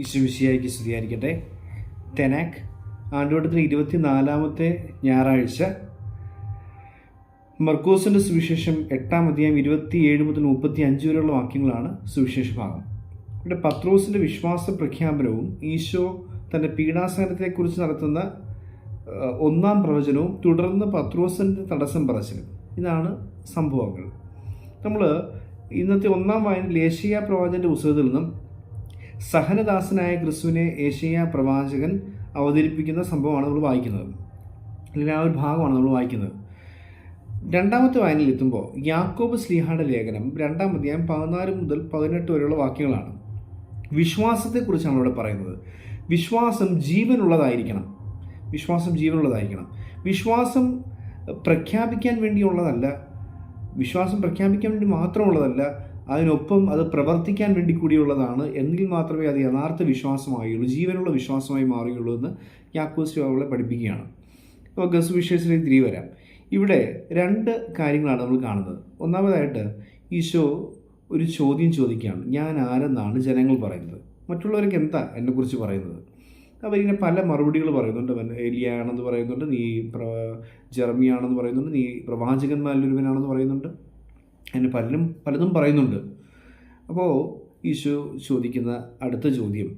ഈശ്വമിശിയായിക്ക് സ്തുതിയായിരിക്കട്ടെ. തെനാക്ക് ആണ്ടുവട്ടത്തിൽ ഇരുപത്തിനാലാമത്തെ ഞായറാഴ്ച മർക്കോസിന്റെ സുവിശേഷം എട്ടാം അധ്യായം ഇരുപത്തിയേഴ് മുതൽ മുപ്പത്തി അഞ്ച് വരെയുള്ള വാക്യങ്ങളാണ് സുവിശേഷ ഭാഗം ഇവിടെ പത്രോസിന്റെ വിശ്വാസ പ്രഖ്യാപനവും ഈശോ തന്റെ പീഡാസനത്തെക്കുറിച്ച് നടത്തുന്ന ഒന്നാം പ്രവചനവും തുടർന്ന് പത്രോസിന്റെ തടസ്സം പറച്ചിലും. ഇതാണ് സംഭവങ്ങൾ. നമ്മൾ ഇന്നത്തെ ഒന്നാം വായന ലേശിയ പ്രവാചന്റെ പുസ്തകത്തിൽ നിന്നും സഹനദാസനായ ക്രിസ്തുവിനെ ഏഷ്യ പ്രവാചകൻ അവതരിപ്പിക്കുന്ന സംഭവമാണ് നമ്മൾ വായിക്കുന്നത്. അല്ലെങ്കിൽ ആ ഒരു ഭാഗമാണ് നമ്മൾ വായിക്കുന്നത്. രണ്ടാമത്തെ വായനയിൽ എത്തുമ്പോൾ യാക്കോബ് സ്ലീഹായുടെ ലേഖനം രണ്ടാം അധ്യായം പതിനാല് മുതൽ പതിനെട്ട് വരെയുള്ള വാക്യങ്ങളാണ്. വിശ്വാസത്തെക്കുറിച്ചാണ് ഇവിടെ പറയുന്നത്. വിശ്വാസം ജീവനുള്ളതായിരിക്കണം. വിശ്വാസം ജീവനുള്ളതായിരിക്കണം. വിശ്വാസം പ്രഖ്യാപിക്കാൻ വേണ്ടിയുള്ളതല്ല. വിശ്വാസം പ്രഖ്യാപിക്കാൻ വേണ്ടി മാത്രമുള്ളതല്ല. അതിനൊപ്പം അത് പ്രവർത്തിക്കാൻ വേണ്ടി കൂടിയുള്ളതാണ് എങ്കിൽ മാത്രമേ അത് യഥാർത്ഥ വിശ്വാസമായുള്ളൂ ജീവനുള്ള വിശ്വാസമായി മാറുകയുള്ളൂ എന്ന് യാക്കോസ് അവളെ പഠിപ്പിക്കുകയാണ്. അപ്പോൾ ഗസ് വിഷയത്തിലേക്ക് തിരികെ വരാം. ഇവിടെ രണ്ട് കാര്യങ്ങളാണ് നമ്മൾ കാണുന്നത്. ഒന്നാമതായിട്ട് ഈശോ ഒരു ചോദ്യം ചോദിക്കുകയാണ് ഞാൻ ആരെന്നാണ് ജനങ്ങൾ പറയുന്നത്? മറ്റുള്ളവർക്ക് എന്താ എന്നെക്കുറിച്ച് പറയുന്നത്? അപ്പോൾ ഇങ്ങനെ പല മറുപടികൾ പറയുന്നുണ്ട്. ഏലിയാണെന്ന് പറയുന്നുണ്ട് നീ പ്ര ജർമിയാണെന്ന് പറയുന്നുണ്ട് നീ പ്രവാചകന്മാരിൽ ഒരുവനാണെന്ന് പറയുന്നുണ്ട്. അങ്ങനെ പലരും പലതും പറയുന്നുണ്ട്. അപ്പോൾ ഈശോ ചോദിക്കുന്ന അടുത്ത ചോദ്യം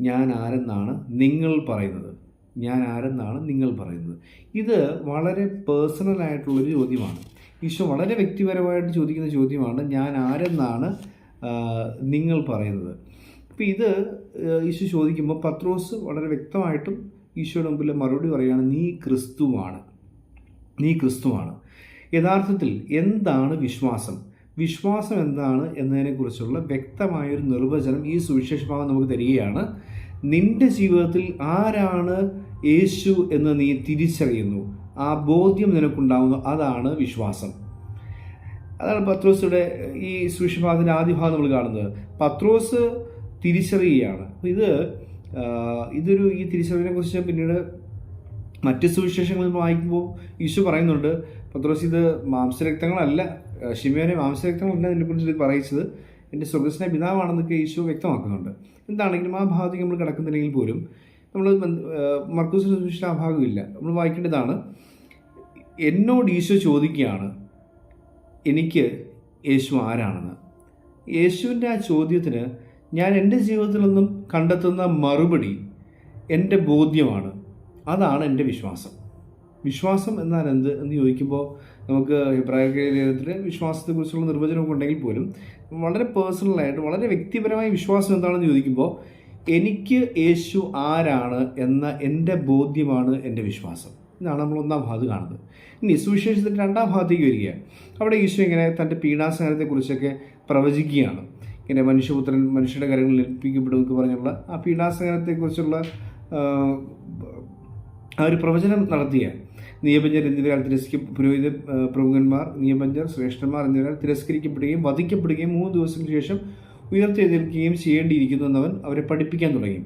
ഞാൻ ആരെന്നാണ് നിങ്ങൾ പറയുന്നത്? ഞാൻ ആരെന്നാണ് നിങ്ങൾ പറയുന്നത്? ഇത് വളരെ പേഴ്സണൽ ആയിട്ടുള്ളൊരു ചോദ്യമാണ്. ഈശോ വളരെ വ്യക്തിപരമായിട്ട് ചോദിക്കുന്ന ചോദ്യമാണ് ഞാൻ ആരെന്നാണ് നിങ്ങൾ പറയുന്നത്? അപ്പോൾ ഇത് ഈശോ ചോദിക്കുമ്പോൾ പത്രോസ് വളരെ വ്യക്തമായിട്ടും ഈശോയുടെ മുമ്പിൽ മറുപടി പറയുകയാണ് നീ ക്രിസ്തുവാണ്. നീ ക്രിസ്തുവാണ്. യഥാർത്ഥത്തിൽ എന്താണ് വിശ്വാസം? വിശ്വാസം എന്താണ് എന്നതിനെക്കുറിച്ചുള്ള വ്യക്തമായൊരു നിർവചനം ഈ സുവിശേഷ ഭാഗം നമുക്ക് തരികയാണ്. നിന്റെ ജീവിതത്തിൽ ആരാണ് യേശു എന്ന് നീ തിരിച്ചറിയുന്നു. ആ ബോധ്യം നിനക്കുണ്ടാകുന്നു അതാണ് വിശ്വാസം. അതാണ് പത്രോസിയുടെ ഈ സുവിശേഷഭാഗത്തിന്റെ ആദ്യ ഭാഗം നമ്മൾ കാണുന്നത്. പത്രോസ് തിരിച്ചറിയുകയാണ്. ഇത് ഇതൊരു ഈ തിരിച്ചറിവിനെ കുറിച്ച് പിന്നീട് മറ്റ് സുവിശേഷങ്ങളിൽ വായിക്കുമ്പോൾ യേശു പറയുന്നുണ്ട് പത്രോസ് ഇത് മാംസരക്തങ്ങളല്ല ഷിമിയോനെ മാംസരക്തങ്ങളല്ല ഇതിനെക്കുറിച്ച് ഇത് പറയിച്ചത് എന്റെ സ്വർഗസ്ന പിതാവാണെന്നൊക്കെ ഈശോ വ്യക്തമാക്കുന്നുണ്ട്. എന്താണെങ്കിലും ആ ഭാഗത്തേക്ക് നമ്മൾ കിടക്കുന്നില്ലെങ്കിൽ പോലും നമ്മൾ മർക്കൂസിന് സൂക്ഷിച്ച ആ ഭാഗമില്ല. നമ്മൾ വായിക്കേണ്ടതാണ് എന്നോട് ഈശോ ചോദിക്കുകയാണ് എനിക്ക് യേശു ആരാണെന്ന്? യേശുവിന്റെ ആ ചോദ്യത്തിന് ഞാൻ എന്റെ ജീവിതത്തിൽ നിന്നും കണ്ടെത്തുന്ന മറുപടി എന്റെ ബോധ്യമാണ്. അതാണ് എന്റെ വിശ്വാസം. വിശ്വാസം എന്നാൽ എന്ത് എന്ന് ചോദിക്കുമ്പോൾ നമുക്ക് അഭിപ്രായ ലേഖനത്തിൽ വിശ്വാസത്തെക്കുറിച്ചുള്ള നിർവചനമൊക്കെ ഉണ്ടെങ്കിൽ പോലും വളരെ പേഴ്സണലായിട്ട് വളരെ വ്യക്തിപരമായ വിശ്വാസം എന്താണെന്ന് ചോദിക്കുമ്പോൾ എനിക്ക് യേശു ആരാണ് എന്ന എന്റെ ബോധ്യമാണ് എന്റെ വിശ്വാസം. ഇതാണ് നമ്മൾ ഒന്നാം ഭാഗത്ത് കാണുന്നത്. ഇനി സുവിശേഷത്തിന്റെ രണ്ടാം ഭാഗത്തേക്ക് വരിക. അവിടെ ഈശോ ഇങ്ങനെ തന്റെ പീഡാസനത്തെക്കുറിച്ചൊക്കെ പ്രവചിക്കുകയാണ്. ഇങ്ങനെ മനുഷ്യപുത്രൻ മനുഷ്യരുടെ കരങ്ങളിൽ ഏൽപ്പിക്കപ്പെടുമെന്നൊക്കെ പറഞ്ഞുള്ള ആ പീഡാസനത്തെക്കുറിച്ചുള്ള ആ, ഒരു പ്രവചനം നടത്തിയ നിയമജ്ഞർ എന്നിവരാൽ തിരസ്ക പുരോഹിത പ്രമുഖന്മാർ നിയമജ്ഞർ ശ്രേഷ്ഠന്മാർ എന്നിവരാൽ തിരസ്കരിക്കപ്പെടുകയും വധിക്കപ്പെടുകയും മൂന്ന് ദിവസത്തിന് ശേഷം ഉയർത്തെഴുന്നേൽക്കുകയും ചെയ്യേണ്ടിയിരിക്കുന്നു എന്നവൻ അവരെ പഠിപ്പിക്കാൻ തുടങ്ങി.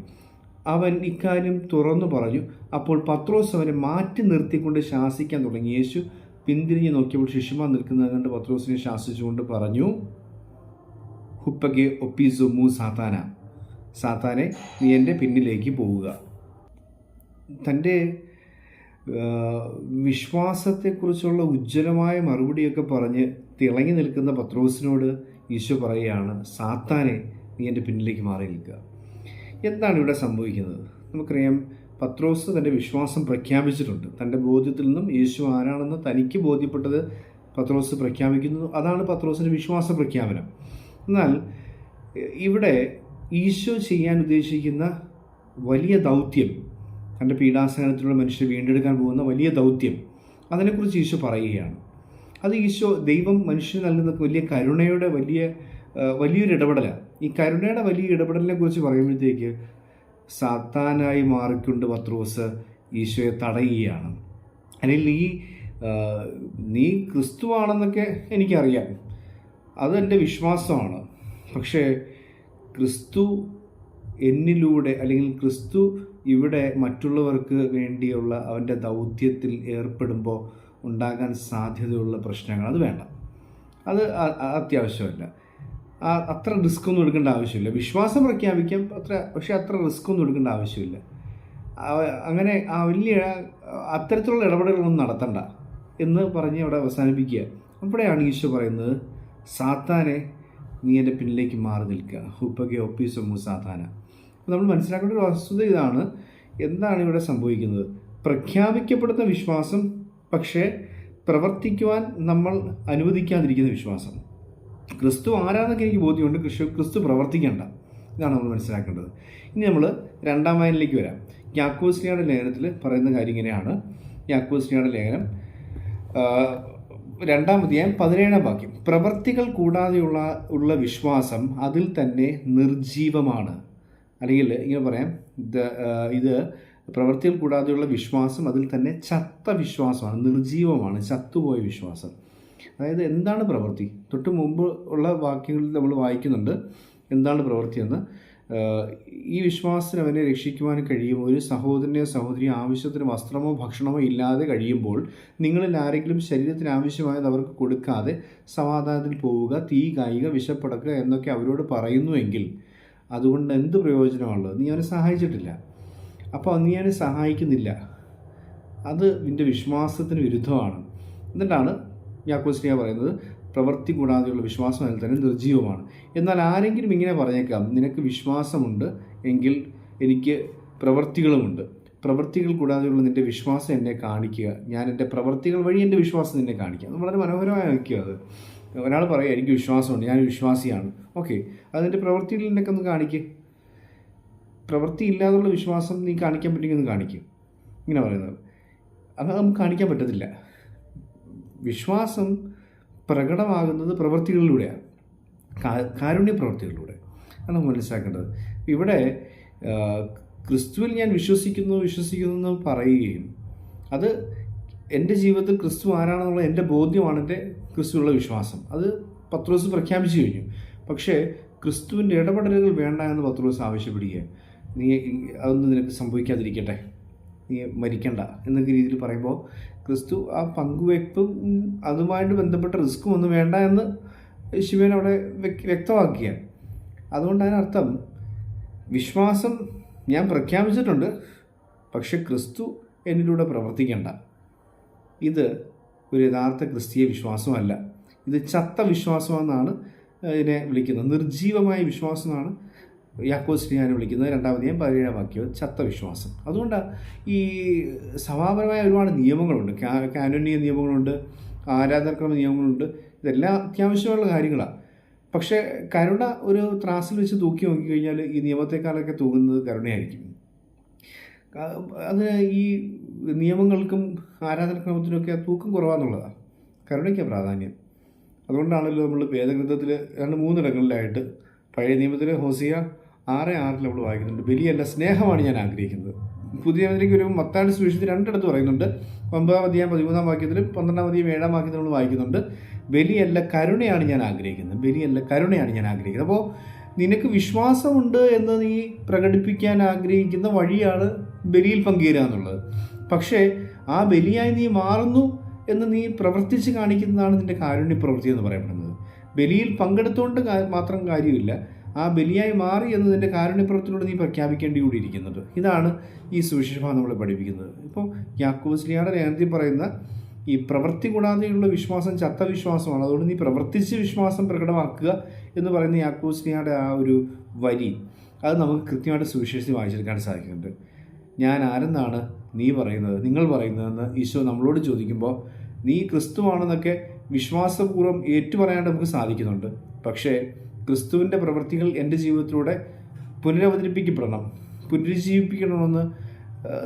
അവൻ ഇക്കാര്യം തുറന്നു പറഞ്ഞു. അപ്പോൾ പത്രോസ് അവനെ മാറ്റി നിർത്തിക്കൊണ്ട് ശാസിക്കാൻ തുടങ്ങി. യേശു പിന്തിരിഞ്ഞ് നോക്കിയപ്പോൾ ശിശുമാർ നിൽക്കുന്നത് കണ്ട് പത്രോസിനെ ശാസിച്ചുകൊണ്ട് പറഞ്ഞു ഹുപ്പകെ ഒപ്പിസുമു സാത്താന. സാത്താനെ നീ എന്റെ പിന്നിലേക്ക് പോവുക. തന്റെ വിശ്വാസത്തെക്കുറിച്ചുള്ള ഉജ്ജ്വലമായ മറുപടിയൊക്കെ പറഞ്ഞ് തിളങ്ങി നിൽക്കുന്ന പത്രോസിനോട് ഈശോ പറയുകയാണ് സാത്താനെ നീ എന്റെ പിന്നിലേക്ക് മാറി നിൽക്കുക. എന്താണ് ഇവിടെ സംഭവിക്കുന്നത്? നമുക്കറിയാം പത്രോസ് തന്റെ വിശ്വാസം പ്രഖ്യാപിച്ചിട്ടുണ്ട്. തന്റെ ബോധ്യത്തിൽ നിന്നും യേശു ആരാണെന്ന് തനിക്ക് ബോധ്യപ്പെട്ടത് പത്രോസ് പ്രഖ്യാപിക്കുന്നു. അതാണ് പത്രോസിന്റെ വിശ്വാസ പ്രഖ്യാപനം. എന്നാൽ ഇവിടെ ഈശോ ചെയ്യാൻ ഉദ്ദേശിക്കുന്ന വലിയ ദൗത്യം തന്റെ പീഡാസനത്തിലുള്ള മനുഷ്യർ വീണ്ടെടുക്കാൻ പോകുന്ന വലിയ ദൗത്യം. അതിനെക്കുറിച്ച് ഈശോ പറയുകയാണ്. അത് ഈശോ ദൈവം മനുഷ്യന് നൽകുന്ന വലിയ കരുണയുടെ വലിയ വലിയൊരു ഇടപെടലാണ് ഈ കരുണയുടെ വലിയ ഇടപെടലിനെ കുറിച്ച് പറയുമ്പോഴത്തേക്ക് സാത്താനായി മാറിക്കൊണ്ട് പത്രോസ് ഈശോയെ തടയുകയാണ്. അല്ലെങ്കിൽ ഈ നീ ക്രിസ്തുവാണെന്നൊക്കെ എനിക്കറിയാം. അത് എന്റെ വിശ്വാസമാണ്. പക്ഷേ ക്രിസ്തു എന്നിലൂടെ അല്ലെങ്കിൽ ക്രിസ്തു ഇവിടെ മറ്റുള്ളവർക്ക് വേണ്ടിയുള്ള അവന്റെ ദൗത്യത്തിൽ ഏർപ്പെടുമ്പോൾ ഉണ്ടാകാൻ സാധ്യതയുള്ള പ്രശ്നങ്ങൾ അത് വേണ്ട. അത് അത്യാവശ്യമല്ല. അത്ര റിസ്ക് ഒന്നും എടുക്കേണ്ട ആവശ്യമില്ല. വിശ്വാസം പ്രഖ്യാപിക്കാം അത്ര പക്ഷേ അത്ര റിസ്ക് ഒന്നും എടുക്കേണ്ട ആവശ്യമില്ല. അങ്ങനെ ആ വലിയ അത്തരത്തിലുള്ള ഇടപെടലുകളൊന്നും നടത്തണ്ട എന്ന് പറഞ്ഞ് അവിടെ അവസാനിപ്പിക്കുക. അവിടെയാണ് ഈശോ പറയുന്നത് സാത്താനെ നീ എന്റെ പിന്നിലേക്ക് മാറി നിൽക്കുക. ഉപ്പകെ ഒപ്പീസൊമ്മു സാത്താന അപ്പോൾ നമ്മൾ മനസ്സിലാക്കേണ്ട ഒരു വസ്തുത ഇതാണ്. എന്താണ് ഇവിടെ സംഭവിക്കുന്നത്? പ്രഖ്യാപിക്കപ്പെടുന്ന വിശ്വാസം പക്ഷേ പ്രവർത്തിക്കുവാൻ നമ്മൾ അനുവദിക്കാതിരിക്കുന്ന വിശ്വാസം. ക്രിസ്തു ആരാന്നൊക്കെ എനിക്ക് ബോധ്യമുണ്ട്. ക്രിസ്തു ക്രിസ്തു പ്രവർത്തിക്കേണ്ട. ഇതാണ് നമ്മൾ മനസ്സിലാക്കേണ്ടത്. ഇനി നമ്മൾ രണ്ടാം വായനയിലേക്ക് വരാം. യാക്കോസ്ലിയുടെ ലേഖനത്തിൽ പറയുന്ന കാര്യം ഇങ്ങനെയാണ്. യാക്കോസ്ലിയുടെ ലേഖനം രണ്ടാം അധ്യായം പതിനേഴാം വാക്യം. പ്രവർത്തികൾ കൂടാതെയുള്ള ഉള്ള വിശ്വാസം അതിൽ തന്നെ നിർജീവമാണ് അല്ലെങ്കിൽ ഇങ്ങനെ പറയാം ഇത് പ്രവൃത്തിയിൽ കൂടാതെയുള്ള വിശ്വാസം അതിൽ തന്നെ ചത്ത വിശ്വാസമാണ് നിർജീവമാണ് ചത്തുപോയ വിശ്വാസം. അതായത് എന്താണ് പ്രവൃത്തി? തൊട്ട് മുമ്പ് ഉള്ള വാക്യങ്ങളിൽ നമ്മൾ വായിക്കുന്നുണ്ട് എന്താണ് പ്രവൃത്തി എന്ന്. ഈ വിശ്വാസത്തിന് അവനെ രക്ഷിക്കുവാൻ കഴിയും. ഒരു സഹോദരനെയോ സഹോദരി ആവശ്യത്തിന് വസ്ത്രമോ ഭക്ഷണമോ ഇല്ലാതെ കഴിയുമ്പോൾ നിങ്ങളിൽ ആരെങ്കിലും ശരീരത്തിന് ആവശ്യമായത് അവർക്ക് കൊടുക്കാതെ സമാധാനത്തിൽ പോവുക തീ കായിക വിശപ്പടക്കുക എന്നൊക്കെ അവരോട് പറയുന്നുവെങ്കിൽ അതുകൊണ്ട് എന്ത് പ്രയോജനമുള്ളത് നീ അവനെ സഹായിച്ചിട്ടില്ല. അപ്പോൾ നീ അവനെ സഹായിക്കുന്നില്ല. അത് നിന്റെ വിശ്വാസത്തിന് വിരുദ്ധമാണ്. എന്നിട്ടാണ് യാക്കോസ്ലിയ പറയുന്നത് പ്രവൃത്തി കൂടാതെയുള്ള വിശ്വാസം അതിൽ തന്നെ നിർജീവമാണ് എന്നാൽ ആരെങ്കിലും ഇങ്ങനെ പറഞ്ഞേക്കാം നിനക്ക് വിശ്വാസമുണ്ട് എങ്കിൽ എനിക്ക് പ്രവൃത്തികളുമുണ്ട്. പ്രവൃത്തികൾ കൂടാതെയുള്ള നിന്റെ വിശ്വാസം എന്നെ കാണിക്കുക. ഞാൻ എന്റെ പ്രവൃത്തികൾ വഴി എന്റെ വിശ്വാസം നിന്നെ കാണിക്കുക അത് വളരെ മനോഹരമായ വയ്ക്കുക അത്. ഒരാൾ പറയുക എനിക്ക് വിശ്വാസമുണ്ട് ഞാൻ വിശ്വാസിയാണ്. ഓക്കെ അതിന്റെ പ്രവൃത്തിയിൽ നിന്നൊക്കെ ഒന്ന് കാണിക്കുക പ്രവൃത്തി ഇല്ലാതുള്ള വിശ്വാസം നീ കാണിക്കാൻ പറ്റുമെങ്കിൽ ഒന്ന് കാണിക്കും. ഇങ്ങനെ പറയുന്നത്. അത് നമുക്ക് കാണിക്കാൻ പറ്റത്തില്ല. വിശ്വാസം പ്രകടമാകുന്നത് പ്രവൃത്തികളിലൂടെയാണ്. കാരുണ്യ പ്രവൃത്തികളിലൂടെ. ആണ് മനസ്സിലാക്കേണ്ടത്. ഇവിടെ ക്രിസ്തുവിൽ ഞാൻ വിശ്വസിക്കുന്നു വിശ്വസിക്കുന്നു എന്ന് പറയുകയും അത് എന്റെ ജീവിതത്തിൽ ക്രിസ്തു ആരാണെന്നുള്ള എന്റെ ബോധ്യമാണ് എന്റെ ക്രിസ്തുവിലുള്ള വിശ്വാസം. അത് പത്രോസ് പ്രഖ്യാപിച്ചു കഴിഞ്ഞു. പക്ഷേ ക്രിസ്തുവിന്റെ ഇടപെടലുകൾ വേണ്ട എന്ന് പത്രോസ് ആവശ്യപ്പെടുക നീ അതൊന്നും നിനക്ക് സംഭവിക്കാതിരിക്കട്ടെ. നീ മരിക്കണ്ട എന്നൊക്കെ രീതിയിൽ പറയുമ്പോൾ ക്രിസ്തു ആ പങ്കുവയ്പ്പും ഉം, അതുമായിട്ട് ബന്ധപ്പെട്ട റിസ്ക്കും ഒന്നും വേണ്ട എന്ന് ശിവൻ അവിടെ വ്യക്തമാക്കിയ അതുകൊണ്ട് അതിനർത്ഥം വിശ്വാസം ഞാൻ പ്രഖ്യാപിച്ചിട്ടുണ്ട് പക്ഷെ ക്രിസ്തു എന്നിലൂടെ പ്രവർത്തിക്കേണ്ട. ഇത് ഒരു യഥാർത്ഥ ക്രിസ്തീയ വിശ്വാസമല്ല. ഇത് ചത്ത വിശ്വാസമെന്നാണ് ഇതിനെ വിളിക്കുന്നത്. നിർജീവമായ വിശ്വാസമാണ് യാക്കോസ്ലിയാനെ വിളിക്കുന്നത്. രണ്ടാമതേയും പതിനേഴാം വാക്യവും ചത്ത വിശ്വാസം അതുകൊണ്ടാണ് ഈ സഭാപരമായ ഒരുപാട് നിയമങ്ങളുണ്ട്. കാനോനീയ നിയമങ്ങളുണ്ട് ആരാധനക്രമ നിയമങ്ങളുണ്ട്. ഇതെല്ലാം അത്യാവശ്യമുള്ള കാര്യങ്ങളാണ്. പക്ഷേ കരുണ ഒരു ത്രാസിൽ വെച്ച് തൂക്കി നോക്കിക്കഴിഞ്ഞാൽ ഈ നിയമത്തെക്കാളൊക്കെ തൂങ്ങുന്നത് കരുണയായിരിക്കും. അത് ഈ നിയമങ്ങൾക്കും ആരാധനക്രമത്തിനൊക്കെ തൂക്കം കുറവാന്നുള്ളതാണ് കരുണയ്ക്ക് പ്രാധാന്യം. അതുകൊണ്ടാണല്ലോ നമ്മൾ വേദഗ്രന്ഥത്തിൽ രണ്ട് മൂന്നിടങ്ങളിലായിട്ട് പഴയ നിയമത്തിൽ ഹോസിയ ആറ് ആറിൽ നമ്മൾ വായിക്കുന്നുണ്ട്. ബലിയല്ല സ്നേഹമാണ് ഞാൻ ആഗ്രഹിക്കുന്നത്. പുതിയ നിയമത്തിലേക്ക് വരുമ്പോൾ മത്താടി സുവിശേഷത്തിൽ രണ്ടിടത്ത് പറയുന്നുണ്ട്. ഒമ്പതാം അധ്യായം പതിമൂന്നാം വാക്യത്തിലും പന്ത്രണ്ടാം അധ്യായം ഏഴാം വാക്യത്തിൽ നമ്മൾ വായിക്കുന്നുണ്ട്. ബലിയല്ല കരുണയാണ് ഞാൻ ആഗ്രഹിക്കുന്നത്. ബലിയല്ല കരുണയാണ് ഞാൻ ആഗ്രഹിക്കുന്നത്. അപ്പോൾ നിനക്ക് വിശ്വാസമുണ്ട് എന്ന് നീ പ്രകടിപ്പിക്കാൻ ആഗ്രഹിക്കുന്ന വഴിയാണ് ബലിയിൽ പങ്കുചേരുക എന്നുള്ളത്. പക്ഷേ ആ ബലിയായി നീ മാറുന്നു എന്ന് നീ പ്രവർത്തിച്ച് കാണിക്കുന്നതാണ് നിന്റെ കാരുണ്യ പ്രവൃത്തി എന്ന് പറയപ്പെടുന്നത്. ബലിയിൽ പങ്കെടുത്തുകൊണ്ട് മാത്രം കാര്യമില്ല. ആ ബലിയായി മാറി എന്ന് നിന്റെ കാരുണ്യ പ്രവൃത്തിയിലൂടെ നീ പ്രഖ്യാപിക്കേണ്ടി കൂടി ഇരിക്കുന്നുണ്ട് ഇതാണ് ഈ സുവിശേഷമാണ് നമ്മളെ പഠിപ്പിക്കുന്നത്. ഇപ്പോൾ യാക്കോസ്ലിയുടെ ലേഖനത്തിൽ പറയുന്ന ഈ പ്രവൃത്തി കൂടാതെയുള്ള വിശ്വാസം ചത്ത വിശ്വാസമാണ്. അതുകൊണ്ട് നീ പ്രവർത്തിച്ച് വിശ്വാസം പ്രകടമാക്കുക എന്ന് പറയുന്ന യാക്കോസ്നിയുടെ ആ ഒരു വരി അത് നമുക്ക് കൃത്യമായിട്ട് സുവിശേഷത്തിൽ വായിച്ചെടുക്കാൻ സാധിക്കുന്നുണ്ട്. ഞാൻ ആരെന്നാണ് നീ പറയുന്നത് നിങ്ങൾ പറയുന്നതെന്ന് ഈശോ നമ്മളോട് ചോദിക്കുമ്പോൾ നീ ക്രിസ്തുവാണെന്നൊക്കെ വിശ്വാസപൂർവം ഏറ്റുപറയാണ്ട് നമുക്ക് സാധിക്കുന്നുണ്ട്. പക്ഷേ ക്രിസ്തുവിന്റെ പ്രവൃത്തികൾ എന്റെ ജീവിതത്തിലൂടെ പുനരവതരിപ്പിക്കപ്പെടണം. പുനരുജ്ജീവിപ്പിക്കണമെന്ന്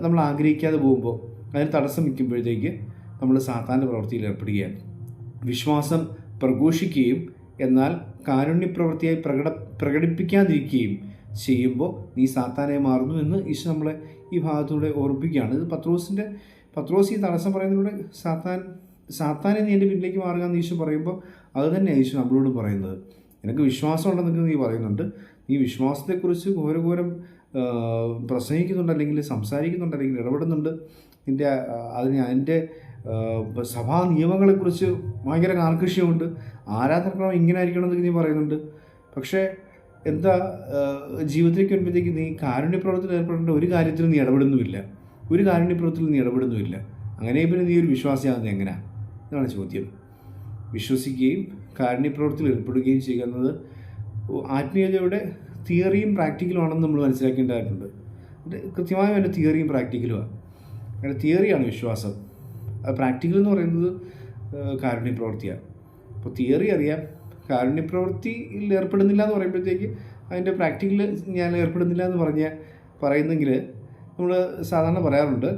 നമ്മൾ ആഗ്രഹിക്കാതെ പോകുമ്പോൾ അതിന് തടസ്സം നിൽക്കുമ്പോഴത്തേക്ക് നമ്മൾ സാത്താന്റെ പ്രവൃത്തിയിൽ ഏർപ്പെടുകയാണ്. വിശ്വാസം പ്രഘോഷിക്കുകയും എന്നാൽ കാരുണ്യപ്രവൃത്തിയായി പ്രകട പ്രകടിപ്പിക്കാതിരിക്കുകയും ചെയ്യുമ്പോൾ നീ സാത്താനെ മാറുന്നു എന്ന് ഈശോ നമ്മളെ ഈ ഭാഗത്തൂടെ ഓർപ്പിക്കുകയാണ് ഇത് പത്രോസിന്റെ പത്രോസ് ഈ തടസ്സം പറയുന്നതിലൂടെ സാത്താൻ സാത്താനെ നീ എന്റെ പിന്നിലേക്ക് മാറുക എന്ന് ഈശോ പറയുമ്പോൾ അത് തന്നെ ഈശോ നമ്മളോട് പറയുന്നത്. നിനക്ക് വിശ്വാസം ഉണ്ടെന്നൊക്കെ നീ പറയുന്നുണ്ട്. നീ വിശ്വാസത്തെക്കുറിച്ച് ഘോരഘോരം പ്രസംഗിക്കുന്നുണ്ട് അല്ലെങ്കിൽ സംസാരിക്കുന്നുണ്ട് അല്ലെങ്കിൽ ഇടപെടുന്നുണ്ട്. നിന്റെ അതിന് അതിന്റെ സഭാ നിയമങ്ങളെക്കുറിച്ച് ഭയങ്കര കാർക്കശ്യമുണ്ട് ആരാധനക്രമം ഇങ്ങനെ ആയിരിക്കണം എന്നൊക്കെ നീ പറയുന്നുണ്ട്. പക്ഷേ എന്താ ജീവിതത്തിലേക്ക് വരുമ്പോഴത്തേക്ക് നീ കാരുണ്യപ്രവർത്തനം ഏർപ്പെടേണ്ട ഒരു കാര്യത്തിലും നീ ഇടപെടുന്നുമില്ല. ഒരു കാരുണ്യപ്രവർത്തനത്തിൽ നീ ഇടപെടുന്നുമില്ല. അങ്ങനെ പിന്നെ നീ ഒരു വിശ്വാസിയാകുന്നത് എങ്ങനെയാണ് ഇതാണ് ചോദ്യം. വിശ്വസിക്കുകയും കാരുണ്യപ്രവർത്തിയിൽ ഏർപ്പെടുകയും ചെയ്യുന്നത് ആത്മീയതയുടെ തിയറിയും പ്രാക്ടിക്കലുമാണെന്ന് നമ്മൾ മനസ്സിലാക്കേണ്ടതായിട്ടുണ്ട്. കൃത്യമായും എന്റെ തിയറിയും പ്രാക്ടിക്കലുമാണ്. എന്റെ തിയറിയാണ് വിശ്വാസം. പ്രാക്ടിക്കൽ എന്ന് പറയുന്നത് കാരുണ്യ കാരുണ്യപ്രവൃത്തിയാണ് അപ്പോൾ തിയറി അറിയാം. കാരുണ്യപ്രവൃത്തിയിൽ ഏർപ്പെടുന്നില്ല എന്ന് പറയുമ്പോഴത്തേക്ക് അതിന്റെ പ്രാക്ടിക്കൽ ഞാൻ ഏർപ്പെടുന്നില്ല എന്ന് പറഞ്ഞ പറയുന്നെങ്കിൽ നമ്മൾ സാധാരണ പറയാറുണ്ട്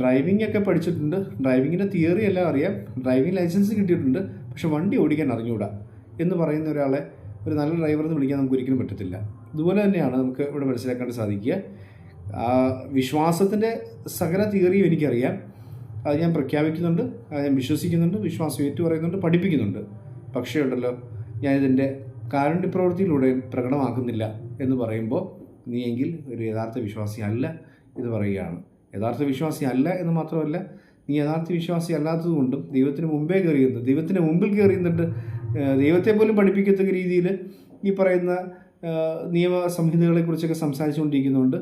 ഡ്രൈവിംഗ് ഒക്കെ പഠിച്ചിട്ടുണ്ട്. ഡ്രൈവിങ്ങിന്റെ തിയറി എല്ലാം അറിയാം. ഡ്രൈവിംഗ് ലൈസൻസ് കിട്ടിയിട്ടുണ്ട്. പക്ഷെ വണ്ടി ഓടിക്കാൻ അറിഞ്ഞുകൂടാ എന്ന് പറയുന്ന ഒരാളെ ഒരു നല്ല ഡ്രൈവർ എന്ന് വിളിക്കാൻ നമുക്ക് ഒരിക്കലും പറ്റത്തില്ല. ഇതുപോലെ തന്നെയാണ് നമുക്ക് ഇവിടെ മനസ്സിലാക്കാൻ സാധിക്കുക. വിശ്വാസത്തിന്റെ സകല തിയറിയും എനിക്കറിയാം. അത് ഞാൻ പ്രഖ്യാപിക്കുന്നുണ്ട് അത് ഞാൻ വിശ്വസിക്കുന്നുണ്ട് വിശ്വാസം ഏറ്റു പറയുന്നുണ്ട് പഠിപ്പിക്കുന്നുണ്ട്. പക്ഷേ ഉണ്ടല്ലോ ഞാനിതിന്റെ കാരുണ്യ പ്രവൃത്തിയിലൂടെ പ്രകടമാക്കുന്നില്ല എന്ന് പറയുമ്പോൾ നീ എങ്കിൽ ഒരു യഥാർത്ഥ വിശ്വാസി അല്ല എന്ന് പറയുകയാണ്. യഥാർത്ഥ വിശ്വാസി അല്ല എന്ന് മാത്രമല്ല നീ യഥാർത്ഥ വിശ്വാസി അല്ലാത്തതുകൊണ്ടും ദൈവത്തിന് മുമ്പേ കയറിയുന്നു ദൈവത്തിന് മുമ്പിൽ കയറിയുന്നുണ്ട് ദൈവത്തെ പോലും പഠിപ്പിക്കത്തക്ക രീതിയിൽ ഈ പറയുന്ന നിയമ സംഹിതകളെക്കുറിച്ചൊക്കെ സംസാരിച്ചുകൊണ്ടിരിക്കുന്നുണ്ട്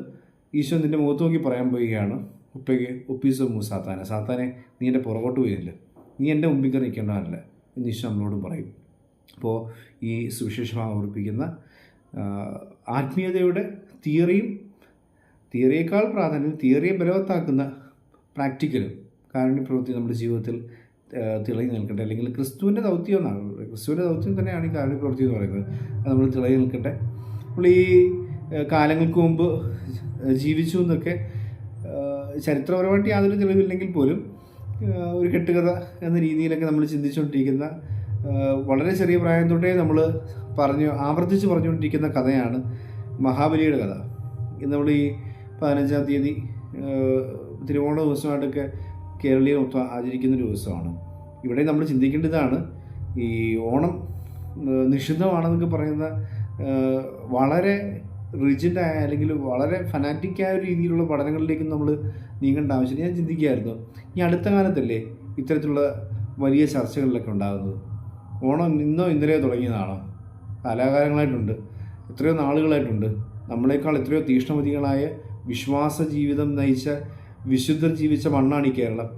ഈശോ നിന്റെ മുഖത്ത് നോക്കി പറയാൻ പോവുകയാണ്. ഉപ്പയ്ക്ക് ഒപ്പീസോ മൂ സാത്താനെ. സാത്താനെ നീ എന്റെ പുറകോട്ട് പോയില്ല? നീ എന്റെ മുമ്പിൽ കയറി നിൽക്കേണ്ടവനല്ല എന്ന് ഈശോ നമ്മളോടും പറയും. അപ്പോൾ ഈ സുവിശേഷമായി അവതരിപ്പിക്കുന്ന ആത്മീയതയുടെ തിയറിയും തിയറിയേക്കാൾ പ്രാധാന്യം തിയറിയെ ബലവത്താക്കുന്ന പ്രാക്ടിക്കലും കാരുണ്യപ്രവൃത്തി നമ്മുടെ ജീവിതത്തിൽ തിളങ്ങി നിൽക്കട്ടെ. അല്ലെങ്കിൽ ക്രിസ്തുവിന്റെ ദൗത്യം എന്നാണ്. ക്രിസ്തുവിന്റെ ദൗത്യം തന്നെയാണ് ഈ കാരുണ്യപ്രവൃത്തി എന്ന് പറയുന്നത്. അത് നമ്മൾ തിളങ്ങി നിൽക്കട്ടെ. നമ്മൾ ഈ കാലങ്ങൾക്ക് മുമ്പ് ജീവിച്ചു എന്നൊക്കെ ചരിത്രപരമായിട്ട് യാതൊരു തെളിവില്ലെങ്കിൽ പോലും ഒരു കെട്ടുകഥ എന്ന രീതിയിലൊക്കെ നമ്മൾ ചിന്തിച്ചുകൊണ്ടിരിക്കുന്ന വളരെ ചെറിയ പ്രായം തൊട്ടേ നമ്മൾ പറഞ്ഞു ആവർത്തിച്ച് പറഞ്ഞുകൊണ്ടിരിക്കുന്ന കഥയാണ് മഹാബലിയുടെ കഥ. നമ്മൾ ഈ പതിനഞ്ചാം തീയതി തിരുവോണ ദിവസമായിട്ടൊക്കെ കേരളീയ മൊത്തം ആചരിക്കുന്ന ഒരു ദിവസമാണ്. ഇവിടെ നമ്മൾ ചിന്തിക്കേണ്ടതാണ് ഈ ഓണം നിഷിദ്ധമാണെന്നൊക്കെ പറയുന്ന വളരെ റിജിഡായ അല്ലെങ്കിൽ വളരെ ഫനാറ്റിക്കായ രീതിയിലുള്ള പഠനങ്ങളിലേക്കും നമ്മൾ നീങ്ങേണ്ട ആവശ്യം ഞാൻ ചിന്തിക്കുകയായിരുന്നു. ഈ അടുത്ത കാലത്തല്ലേ ഇത്തരത്തിലുള്ള വലിയ ചർച്ചകളിലൊക്കെ ഉണ്ടാകുന്നത് ഓണം ഇന്നോ ഇന്നലെയോ തുടങ്ങിയതാണോ? കാലാകാലങ്ങളായിട്ടുണ്ട് എത്രയോ നാളുകളായിട്ടുണ്ട്. നമ്മളെക്കാൾ എത്രയോ തീഷ്ണമതികളായ വിശ്വാസ ജീവിതം നയിച്ച വിശുദ്ധർ ജീവിച്ച മണ്ണാണ് ഈ കേരളം.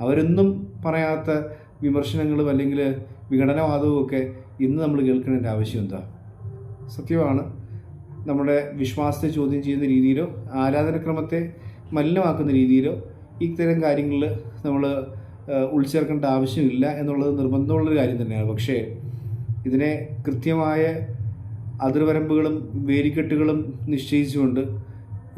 അവരൊന്നും പറയാത്ത വിമർശനങ്ങളും അല്ലെങ്കിൽ വിഘടനവാദവും ഒക്കെ ഇന്ന് നമ്മൾ കേൾക്കേണ്ട ആവശ്യം എന്താ? സത്യമാണ്. നമ്മുടെ വിശ്വാസത്തെ ചോദ്യം ചെയ്യുന്ന രീതിയിലോ ആരാധനക്രമത്തെ മലിനമാക്കുന്ന രീതിയിലോ ഇത്തരം കാര്യങ്ങളിൽ നമ്മൾ ഉൾച്ചേർക്കേണ്ട ആവശ്യമില്ല എന്നുള്ളത് നിർബന്ധമുള്ളൊരു കാര്യം തന്നെയാണ്. പക്ഷേ ഇതിനെ കൃത്യമായ അതിർവരമ്പുകളും വേലിക്കെട്ടുകളും നിശ്ചയിച്ചുകൊണ്ട്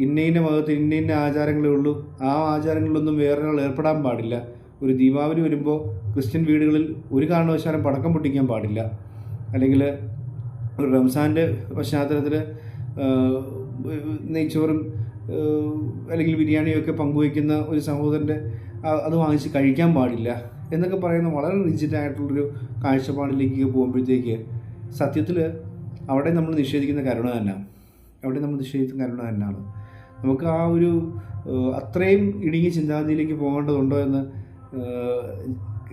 ഇന്ന ഇന്ന മതത്തിൽ ഇന്ന ഇന്ന ആചാരങ്ങളേ ഉള്ളൂ. ആ ആചാരങ്ങളിലൊന്നും വേറൊരാൾ ഏർപ്പെടാൻ പാടില്ല. ഒരു ദീപാവലി വരുമ്പോൾ ക്രിസ്ത്യൻ വീടുകളിൽ ഒരു കാരണവശാലും പടക്കം പൊട്ടിക്കാൻ പാടില്ല. അല്ലെങ്കിൽ ഒരു റംസാന്റെ പശ്ചാത്തലത്തിൽ നെയ്ച്ചോറും അല്ലെങ്കിൽ ബിരിയാണിയൊക്കെ പങ്കുവയ്ക്കുന്ന ഒരു സഹോദരന്റെ അത് വാങ്ങിച്ച് കഴിക്കാൻ പാടില്ല എന്നൊക്കെ പറയുന്ന വളരെ റിജിറ്റായിട്ടുള്ളൊരു കാഴ്ചപ്പാടിലേക്ക് പോകുമ്പോഴത്തേക്ക് സത്യത്തിൽ അവിടെ നമ്മൾ നിഷേധിക്കുന്ന കരുണ തന്നെ. അവിടെ നമ്മൾ നിഷേധിക്കുന്ന കരുണ തന്നെയാണ്. നമുക്ക് ആ ഒരു അത്രയും ഇടുങ്ങിയ ചിന്താഗതിയിലേക്ക് പോകേണ്ടതുണ്ടോ എന്ന്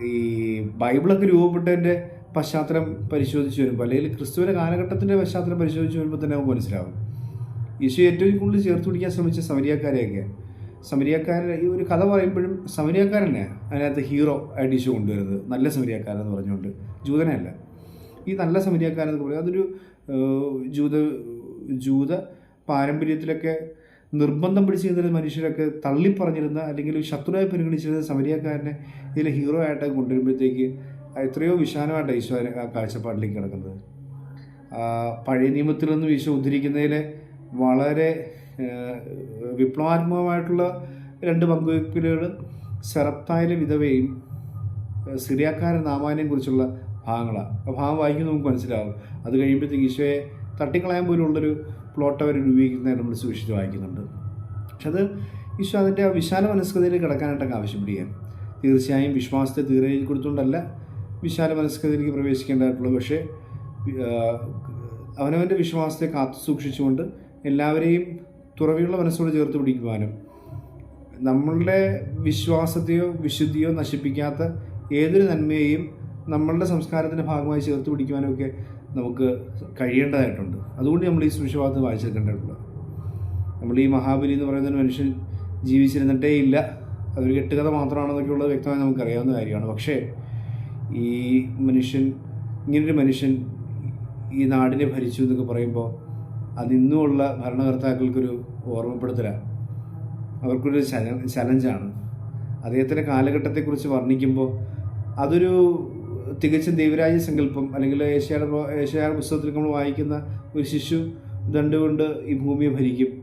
ഈ ബൈബിളൊക്കെ രൂപപ്പെട്ടതിന്റെ പശ്ചാത്തലം പരിശോധിച്ച് വരുമ്പോൾ അല്ലെങ്കിൽ ക്രിസ്തുവിന്റെ കാലഘട്ടത്തിന്റെ പശ്ചാത്തലം പരിശോധിച്ച് വരുമ്പോൾ തന്നെ നമുക്ക് മനസ്സിലാവും. യേശു ഏറ്റവും കൂടുതൽ ചേർത്ത് പിടിക്കാൻ ശ്രമിച്ച സമരിയാക്കാരെയൊക്കെ. സമരിയാക്കാരൻ ഈ ഒരു കഥ പറയുമ്പോഴും സമരിയാക്കാരനെ അതിനകത്ത് ഹീറോ ആയിട്ട് യേശു കൊണ്ടുവരുന്നത്. നല്ല സമരിയാക്കാരൻ എന്ന് പറഞ്ഞുകൊണ്ട്. ജൂതനല്ല. ഈ നല്ല സമരിയാക്കാരൻ എന്ന് പറയുന്നത് അതൊരു ജൂത ജൂത പാരമ്പര്യത്തിലൊക്കെ നിർബന്ധം പിടിച്ച് ചെയ്യുന്ന മനുഷ്യരൊക്കെ തള്ളിപ്പറഞ്ഞിരുന്ന അല്ലെങ്കിൽ ശത്രുവായി പരിഗണിച്ചിരുന്ന സമരിയാക്കാരനെ ഇതിലെ ഹീറോ ആയിട്ട് കൊണ്ടുവരുമ്പോഴത്തേക്ക് എത്രയോ വിശാലമായിട്ട് ഈശോ ആ കാഴ്ചപ്പാടിലേക്ക് കിടക്കുന്നത്. പഴയ നിയമത്തിൽ നിന്നും ഈശോ ഉദ്ധരിക്കുന്നതിൽ വളരെ വിപ്ലവാത്മകമായിട്ടുള്ള രണ്ട് പങ്കുവയ്പ്പിലുകളും സെറപ്തായിലെ വിധവയും സിറിയാക്കാരൻ നാമാനെയും കുറിച്ചുള്ള ഭാഗങ്ങളാണ്. ആ ഭാഗം വായിക്കുമ്പോൾ നമുക്ക് മനസ്സിലാവും. അത് കഴിയുമ്പോഴത്തേക്ക് ഈശോയെ തട്ടിക്കളയാൻ പോലുള്ളൊരു പ്ലോട്ട് അവർ രൂപീകരിക്കുന്നതായിട്ട് നമ്മൾ സുവിശിച്ച് വായിക്കുന്നുണ്ട്. പക്ഷെ അത് ഈശോ അതിന്റെ വിശാല മനസ്കതയിലേക്ക് കിടക്കാനായിട്ടൊക്കെ ആവശ്യപ്പെടുകയാണ്. തീർച്ചയായും വിശ്വാസത്തെ തീരെ കൊടുത്തുകൊണ്ടല്ല വിശാല മനസ്കതയിലേക്ക് പ്രവേശിക്കേണ്ടതായിട്ടുള്ളത് പക്ഷേ അവനവന്റെ വിശ്വാസത്തെ കാത്തു സൂക്ഷിച്ചുകൊണ്ട് എല്ലാവരെയും തുറവിയുള്ള മനസ്സോട് ചേർത്ത് പിടിക്കുവാനും നമ്മളുടെ വിശ്വാസത്തെയോ വിശുദ്ധിയോ നശിപ്പിക്കാത്ത ഏതൊരു നന്മയെയും നമ്മളുടെ സംസ്കാരത്തിന്റെ ഭാഗമായി ചേർത്ത് പിടിക്കുവാനൊക്കെ നമുക്ക് കഴിയേണ്ടതായിട്ടുണ്ട്. അതുകൊണ്ട് നമ്മൾ ഈ സുവിശ്വാസം വായിച്ചെടുക്കേണ്ടതുള്ളത് നമ്മൾ ഈ മഹാബലി എന്ന് പറയുന്ന മനുഷ്യൻ ജീവിച്ചിരുന്നിട്ടേ ഇല്ല. അതൊരു കെട്ടുകഥ മാത്രമാണെന്നൊക്കെ ഉള്ളത് വ്യക്തമായി നമുക്കറിയാവുന്ന കാര്യമാണ്. പക്ഷേ ഈ മനുഷ്യൻ ഇങ്ങനൊരു മനുഷ്യൻ ഈ നാടിനെ ഭരിച്ചു എന്നൊക്കെ പറയുമ്പോൾ അതിന്നുമുള്ള ഭരണകർത്താക്കൾക്കൊരു ഓർമ്മപ്പെടുത്തലാണ് അവർക്കൊരു ചല ചലഞ്ചാണ്. അദ്ദേഹത്തിന്റെ കാലഘട്ടത്തെക്കുറിച്ച് വർണിക്കുമ്പോൾ അതൊരു തികച്ചും ദൈവരാജ്യ സങ്കല്പം അല്ലെങ്കിൽ ഏഷ്യാട് ഏഷ്യാട് പുസ്തകത്തിൽ നമ്മൾ വായിക്കുന്ന ഒരു ശിശു ദണ്ടുകൊണ്ട് ഈ ഭൂമിയെ ഭരിക്കും.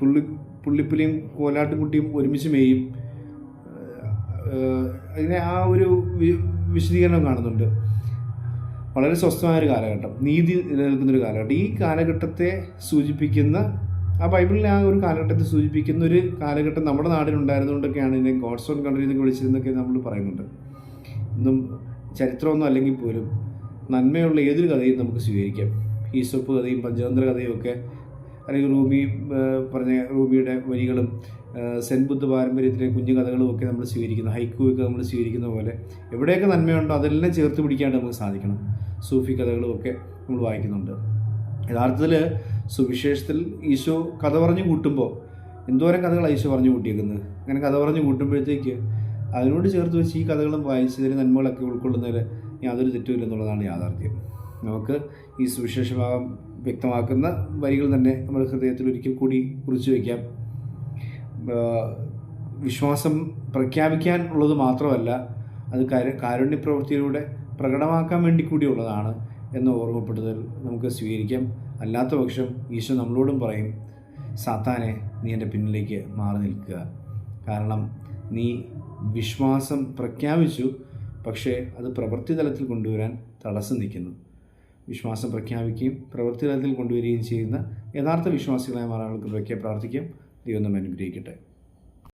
പുള്ളി പുള്ളിപ്പുലിയും കോലാട്ടുംകുട്ടിയും ഒരുമിച്ച് മേയും. അങ്ങനെ ആ ഒരു വിശദീകരണം കാണുന്നുണ്ട്. വളരെ സ്വസ്ഥമായ ഒരു കാലഘട്ടം നീതി നിലനിൽക്കുന്നൊരു കാലഘട്ടം. ഈ കാലഘട്ടത്തെ സൂചിപ്പിക്കുന്ന ആ ബൈബിളിലെ ആ ഒരു കാലഘട്ടത്തെ സൂചിപ്പിക്കുന്ന ഒരു കാലഘട്ടം നമ്മുടെ നാടിനുണ്ടായിരുന്നുകൊണ്ടൊക്കെയാണ് ഇതിനെ ഗോഡ്സ് ഓൺ കൺട്രി എന്നൊക്കെ വിളിച്ചിരുന്നൊക്കെ നമ്മൾ പറയുന്നുണ്ട്. ഇന്നും ചരിത്രമൊന്നും അല്ലെങ്കിൽ പോലും നന്മയുള്ള ഏതൊരു കഥയും നമുക്ക് സ്വീകരിക്കാം. ഈസോപ്പ് കഥയും പഞ്ചതന്ത്ര കഥയും ഒക്കെ അല്ലെങ്കിൽ റൂമി പറഞ്ഞ റൂമിയുടെ വരികളും ആ, സെൻ ബുദ്ധ പാരമ്പര്യത്തിലെ കുഞ്ഞു കഥകളും ഒക്കെ നമ്മൾ സ്വീകരിക്കുന്നു ഹൈക്കുവൊക്കെ നമ്മൾ സ്വീകരിക്കുന്ന പോലെ എവിടെയൊക്കെ നന്മയുണ്ടോ അതെല്ലാം ചേർത്ത് പിടിക്കാണ്ട് നമുക്ക് സാധിക്കണം. സൂഫി കഥകളും ഒക്കെ നമ്മൾ വായിക്കുന്നുണ്ട്. യഥാർത്ഥത്തിൽ സുവിശേഷത്തിൽ ഈശോ കഥ പറഞ്ഞു കൂട്ടുമ്പോൾ എന്തോരം കഥകളാണ് ഈശോ പറഞ്ഞു കൂട്ടിയേക്കുന്നത്? അങ്ങനെ കഥ പറഞ്ഞു കൂട്ടുമ്പോഴത്തേക്ക് അതിനോട് ചേർത്ത് വെച്ച് ഈ കഥകളും വായിച്ചതിന് നന്മകളൊക്കെ ഉൾക്കൊള്ളുന്നതിൽ യാതൊരു തെറ്റുമില്ല എന്നുള്ളതാണ് യാഥാർത്ഥ്യം. നമുക്ക് ഈ സുവിശേഷ ഭാഗം വ്യക്തമാക്കുന്ന വരികൾ തന്നെ നമ്മുടെ ഹൃദയത്തിൽ ഒരിക്കൽ കൂടി കുറിച്ചു വയ്ക്കാം. വിശ്വാസം പ്രഖ്യാപിക്കാൻ ഉള്ളത് മാത്രമല്ല അത് കാരുണ്യ പ്രവൃത്തിയിലൂടെ പ്രകടമാക്കാൻ വേണ്ടി കൂടിയുള്ളതാണ് എന്ന ഓർമ്മപ്പെടുത്തൽ നമുക്ക് സ്വീകരിക്കാം. അല്ലാത്ത പക്ഷം ഈശോ നമ്മളോടും പറയും സാത്താനെ നീ എന്റെ പിന്നിലേക്ക് മാറി നിൽക്കുക. കാരണം നീ വിശ്വാസം പ്രഖ്യാപിച്ചു പക്ഷേ അത് പ്രവൃത്തി തലത്തിൽ കൊണ്ടുവരാൻ തടസ്സം നിൽക്കുന്നു. വിശ്വാസം പ്രഖ്യാപിക്കുകയും പ്രവൃത്തി തലത്തിൽ കൊണ്ടുവരികയും ചെയ്യുന്ന യഥാർത്ഥ വിശ്വാസികളായ മാറാനുള്ള കൃപയ്ക്ക് പ്രാർത്ഥിക്കാം. ദൈവം നമ്മെ അനുഗ്രഹിക്കട്ടെ.